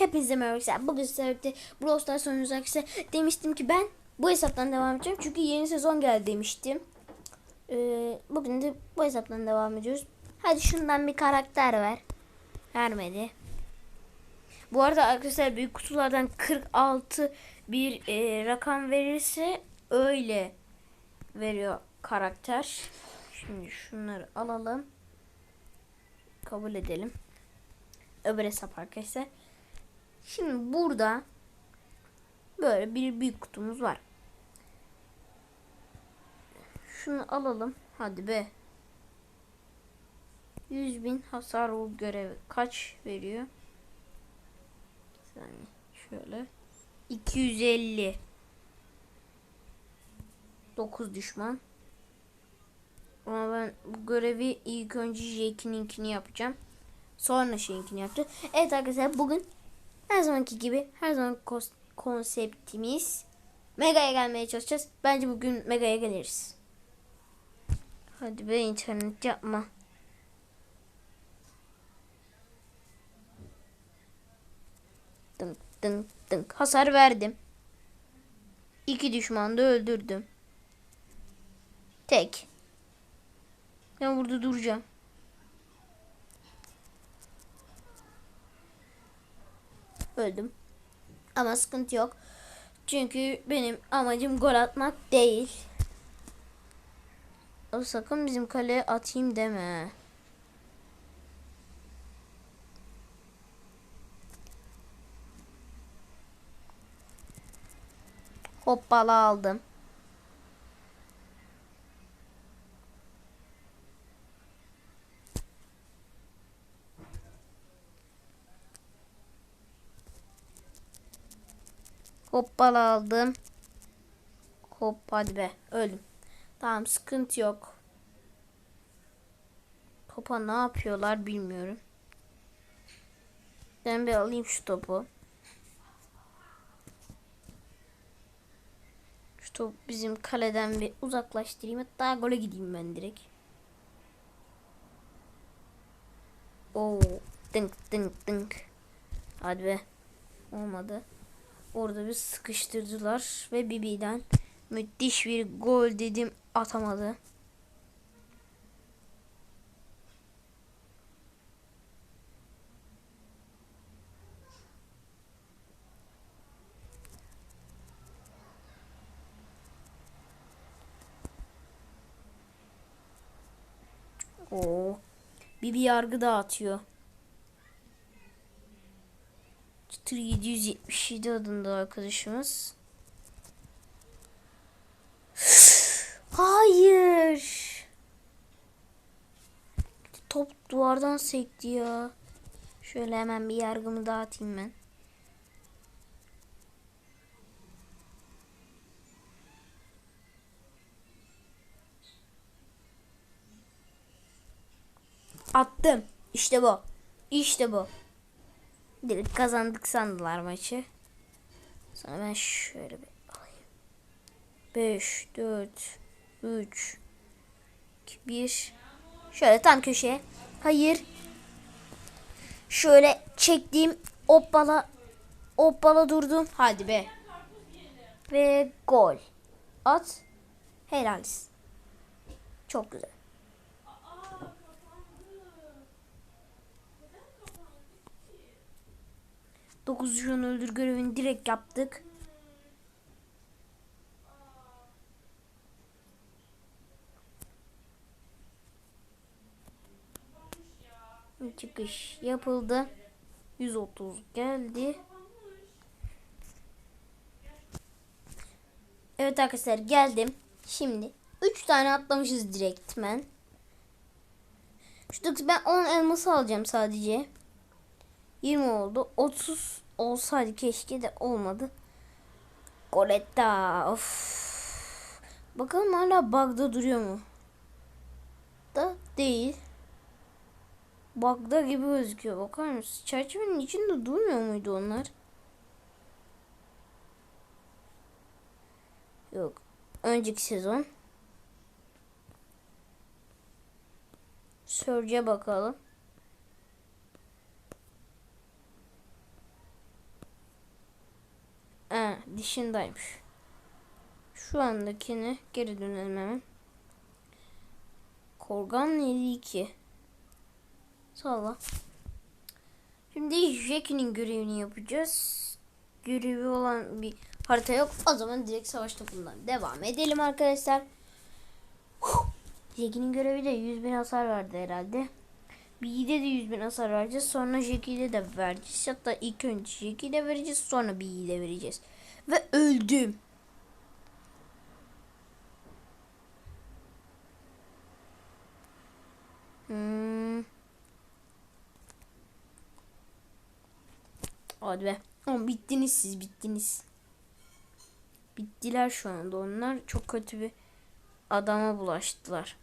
Hepinize merhaba arkadaşlar. Bugün sizlerle Brawl Stars oynuyoruz. Demiştim ki ben bu hesaptan devam edeceğim. Çünkü yeni sezon geldi demiştim. Ee, bugün de bu hesaptan devam ediyoruz. Hadi şundan bir karakter ver. Vermedi. Bu arada arkadaşlar büyük kutulardan 46 bir e, rakam verirse öyle veriyor karakter. Şimdi şunları alalım. Kabul edelim. Öbür hesap arkadaşlar. Şimdi burada böyle bir büyük kutumuz var. Şunu alalım. Hadi be. 100 bin hasar vur görevi kaç veriyor? Saniye. Şöyle. 250. 9 düşman. Ama ben bu görevi ilk önce Jake'ninkini yapacağım. Sonra şeyinkini yapacağım. Evet arkadaşlar bugün her zamanki gibi her zaman konseptimiz Mega'ya gelmeye çalışacağız. Bence bugün Mega'ya geliriz. Hadi be internet yapma. Dınk dınk dınk. Hasar verdim. İki düşmanı da öldürdüm. Tek. Ben burada duracağım. Öldüm. Ama sıkıntı yok. Çünkü benim amacım gol atmak değil. O sakın bizim kaleye atayım deme. Hoppala aldım. Hoppala aldım. Hop hadi be öldüm. Tamam sıkıntı yok. Topa ne yapıyorlar bilmiyorum. Ben bir alayım şu topu. Şu top bizim kaleden bir uzaklaştırayım. Hatta gole gideyim ben direkt. Oo, dınk dınk dınk. Hadi be. Olmadı. Orada bir sıkıştırdılar ve Bibi'den müthiş bir gol dedim atamadı. Oo. Bibi yargı dağıtıyor. Çıtır 777 adında arkadaşımız. Hayır. Top duvardan sekti ya. Şöyle hemen bir yargımı dağıtayım ben. Attım. İşte bu. İşte bu. Direkt kazandık sandılar maçı. Sonra ben şöyle bir alayım. 5, 4, 3, 2, 1. Şöyle tam köşeye. Hayır. Şöyle çektiğim hoppala hoppala durdum. Hadi be. Ve gol. At. Helaliz. Çok güzel. Dokuz düşman öldür görevini direkt yaptık. Çıkış yapıldı. 130 geldi. Evet arkadaşlar geldim. Şimdi 3 tane atlamışız direktmen. Şu ben 10 elması alacağım sadece. 20 oldu. 30 olsaydı keşke de olmadı. Goletta. Of. Bakalım hala bug'da duruyor mu? Da değil. Bug'da gibi gözüküyor. Bakar mısın? Çerçevenin içinde durmuyor muydu onlar? Yok. Önceki sezon. Surge'e bakalım. Dışındaymış. Şu andakini geri dönelim hemen. Korgan 52. Sağla. Şimdi Jackie'nin görevini yapacağız. Görevi olan bir harita yok. O zaman direkt savaş topundan devam edelim arkadaşlar. Jackie'nin görevi de 100 bin hasar verdi herhalde. B'de de 100 bin hasar vereceğiz. Sonra Jackie'de de vereceğiz. Hatta ilk önce Jackie'de vereceğiz. Sonra B'de vereceğiz. Ve öldüm. Hmm. Hadi be. Oğlum bittiniz siz bittiniz. Bittiler şu anda onlar. Çok kötü bir adama bulaştılar.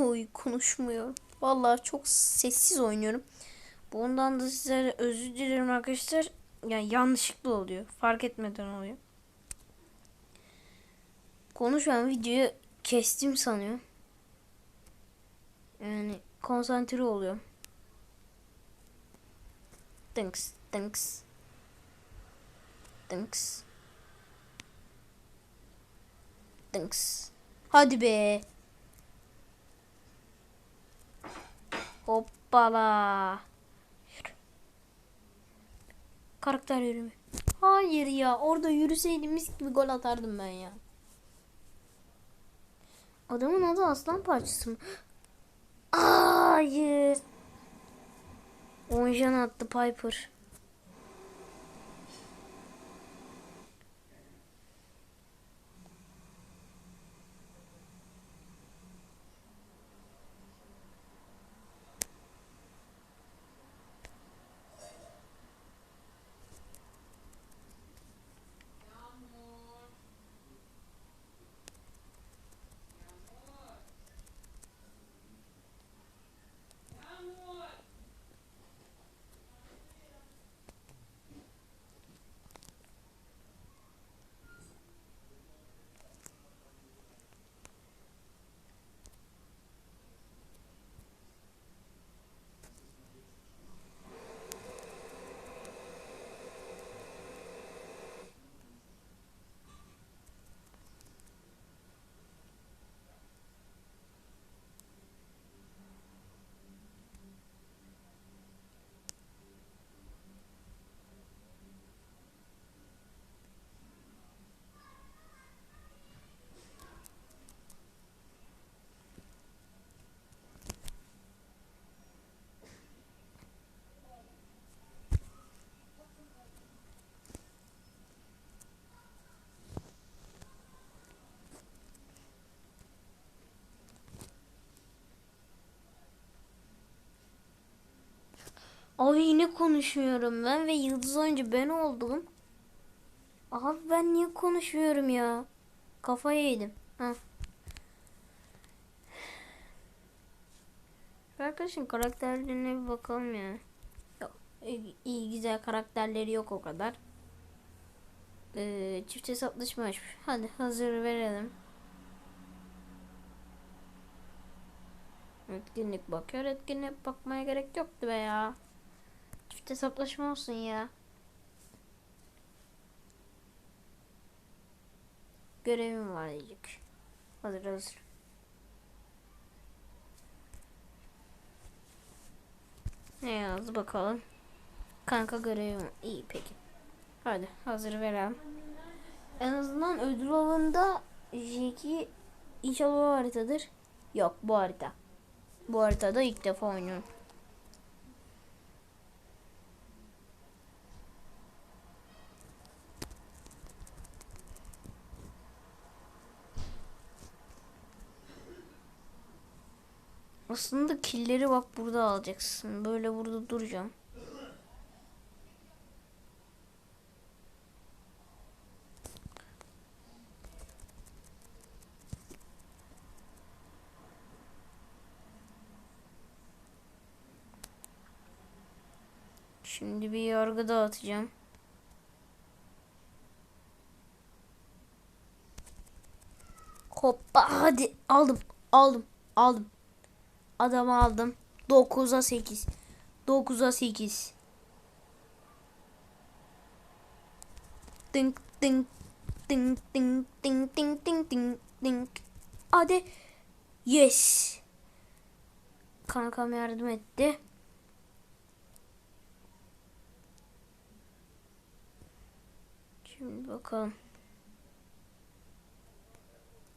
Oy konuşmuyor. Vallahi çok sessiz oynuyorum. Bundan da size özür dilerim arkadaşlar. Yani yanlışlıkla oluyor. Fark etmeden oluyor. Konuşmayan videoyu kestim sanıyor. Yani konsantre oluyor. Thanks, thanks. Thanks. Thanks. Hadi be. Hoppala. Yürü. Karakter yürüme. Hayır ya orada yürüseydim mis gibi gol atardım ben ya. Adamın adı aslan parçası mı? Hayır. Onjan attı Piper. Abi yine konuşmuyorum ben ve yıldız oyuncu ben oldum. Abi ben niye konuşmuyorum ya? Kafayı yedim. Ha. Arkadaşın karakterlerine bir bakalım ya. Yok. iyi, iyi güzel karakterleri yok o kadar. Ee, çift hesaplaşma açmış. Hadi hazır verelim. Etkinlik bakıyor. Etkinlik bakmaya gerek yoktu be ya. Hesaplaşma olsun ya. Görevim var diyecek. Hazır hazır. Ne yazdı bakalım. Kanka görevim iyi peki. Hadi hazır verelim. En azından ödül avında Jeki inşallah o haritadır. Yok bu harita. Bu haritada ilk defa oynuyorum. Aslında killeri bak burada alacaksın. Böyle burada duracağım. Şimdi bir yargı dağıtacağım. Hoppa hadi aldım aldım aldım. Adamı aldım. 9'a 8. 9'a 8. Ding ding ding ding ding ding ding ding ding. Hadi. Yes. Kankam yardım etti. Şimdi bakalım.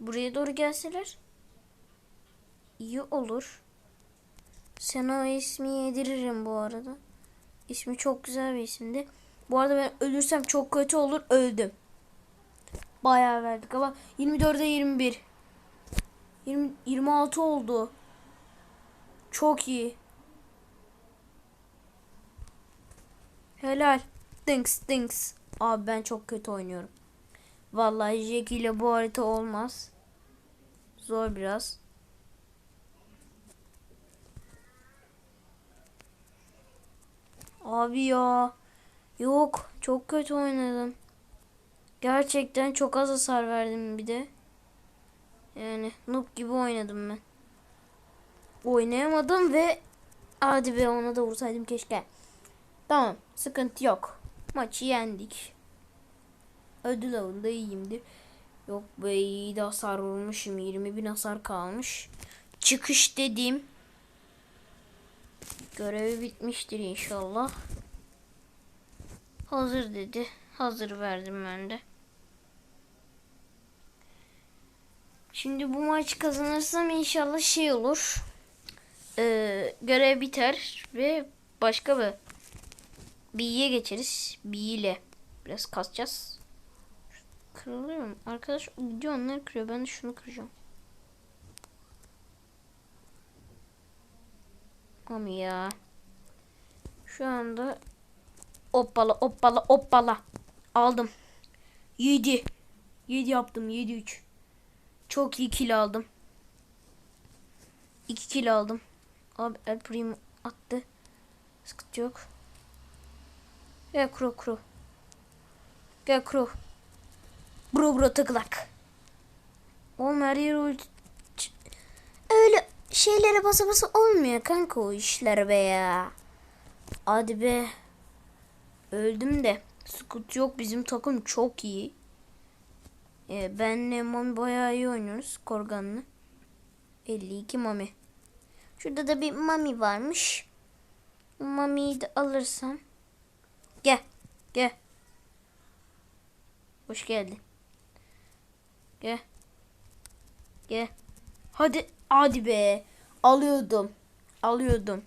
Buraya doğru gelseler iyi olur. Sana o ismi yediririm bu arada. İsmi çok güzel bir isimdi. Bu arada ben ölürsem çok kötü olur. Öldüm. Bayağı verdik ama 24'e 21. 20, 26 oldu. Çok iyi. Helal. Thanks thanks. Abi ben çok kötü oynuyorum. Vallahi Jack ile bu harita olmaz. Zor biraz. Abi ya. Yok. Çok kötü oynadım. Gerçekten çok az hasar verdim bir de. Yani noob gibi oynadım ben. Oynayamadım ve hadi be ona da vursaydım keşke. Tamam. Sıkıntı yok. Maçı yendik. Ödül avında iyiyimdir. Yok be iyi de hasar vurmuşum. 20 bin hasar kalmış. Çıkış dediğim Görevi bitmiştir inşallah. Hazır dedi. Hazır verdim ben de. Şimdi bu maç kazanırsam inşallah şey olur. Ee, görev biter ve başka bir B'ye geçeriz. B ile biraz kasacağız. Kırılıyor mu? Arkadaş gidiyor onları kırıyor. Ben de şunu kıracağım. Ama ya. Şu anda hoppala hoppala hoppala. Aldım. 7. 7 yaptım. 7 3. Çok iyi kill aldım. 2 kill aldım. Abi El Primo attı. Sıkıntı yok. Gel kro kro. Gel kro. Bro bro takılak. Oğlum her yer ulti. Şeylere basa basa olmuyor kanka o işler be ya. Hadi be. Öldüm de. Sıkıntı yok bizim takım çok iyi. Ee, benle Mami bayağı iyi oynuyoruz Korgan'la. 52 Mami. Şurada da bir Mami varmış. Mami'yi de alırsam. Gel. Gel. Hoş geldin. Gel. Gel. Hadi. Hadi be. Alıyordum. Alıyordum.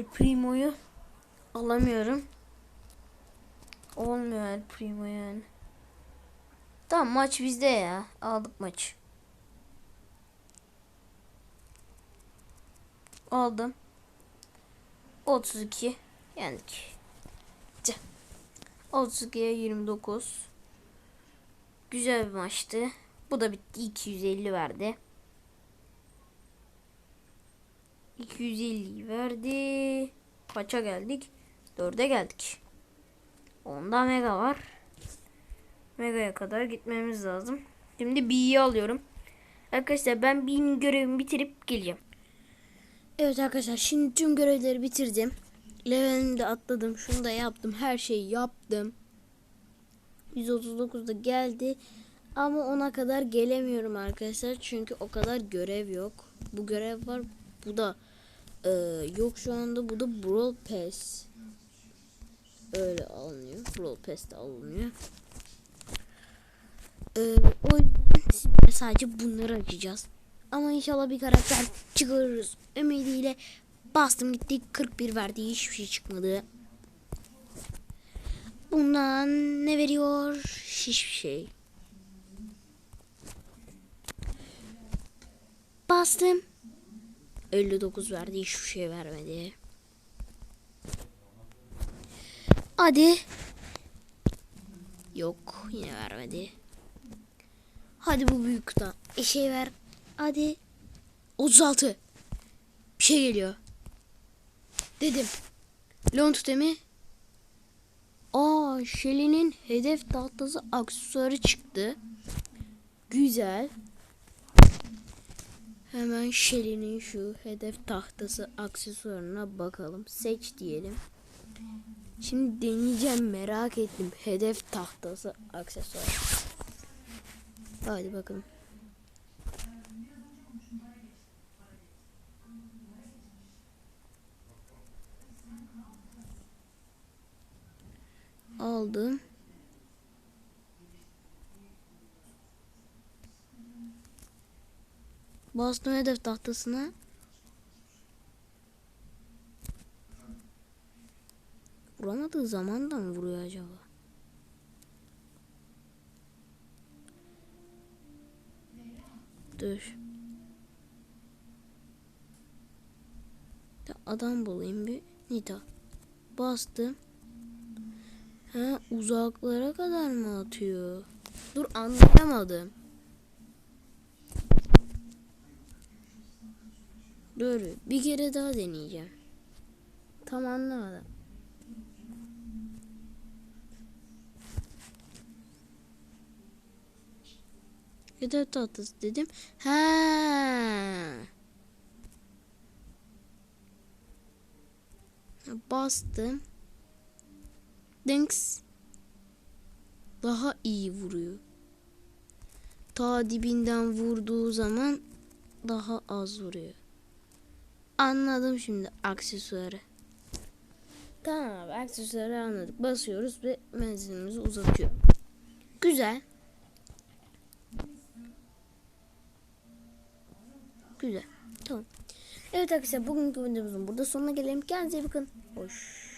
El Primo'yu alamıyorum. Olmuyor El Primo yani. Tamam maç bizde ya. Aldık maç. Aldım. 32 yendik. 32'ye 29. Güzel bir maçtı. Bu da bitti. 250 verdi. 250 verdi. Kaça geldik? 4'e geldik. Onda mega var. Mega'ya kadar gitmemiz lazım. Şimdi B'yi alıyorum. Arkadaşlar ben bir görevimi bitirip geleceğim. Evet arkadaşlar şimdi tüm görevleri bitirdim. Level'imi de atladım. Şunu da yaptım. Her şeyi yaptım. 139'da geldi. Ama ona kadar gelemiyorum arkadaşlar. Çünkü o kadar görev yok. Bu görev var. Bu da e, yok şu anda. Bu da Brawl Pass. Öyle alınıyor. Brawl Pass de alınıyor. E, o yüzden sadece bunları açacağız. Ama inşallah bir karakter çıkarırız. Ümidiyle bastım gitti 41 verdi hiçbir şey çıkmadı. Bundan ne veriyor? Hiçbir şey. Bastım. 59 verdi hiçbir şey vermedi. Hadi. Yok yine vermedi. Hadi bu büyük kutu. Bir şey ver. Hadi. 36. Bir şey geliyor. Dedim. Leon tutemi. Aa Shelly'nin hedef tahtası aksesuarı çıktı. Güzel. Hemen Shelly'nin şu hedef tahtası aksesuarına bakalım. Seç diyelim. Şimdi deneyeceğim merak ettim. Hedef tahtası aksesuarı. Hadi bakalım. Aldım. Bastım hedef tahtasına. Vuramadığı zaman da mı vuruyor acaba? Dur. Adam bulayım bir. Nita. Bastım. Ha uzaklara kadar mı atıyor? Dur anlayamadım. Dur bir kere daha deneyeceğim. Tam anlamadım. Hedef tahtası dedim. Ha. Bastım. Dinks. Daha iyi vuruyor. Ta dibinden vurduğu zaman daha az vuruyor. Anladım şimdi aksesuarı. Tamam abi aksesuarı anladık. Basıyoruz ve menzilimizi uzatıyor. Güzel. Güzel. Tamam. Evet arkadaşlar bugünkü videomuzun burada sonuna gelelim. Kendinize iyi bakın. Hoş.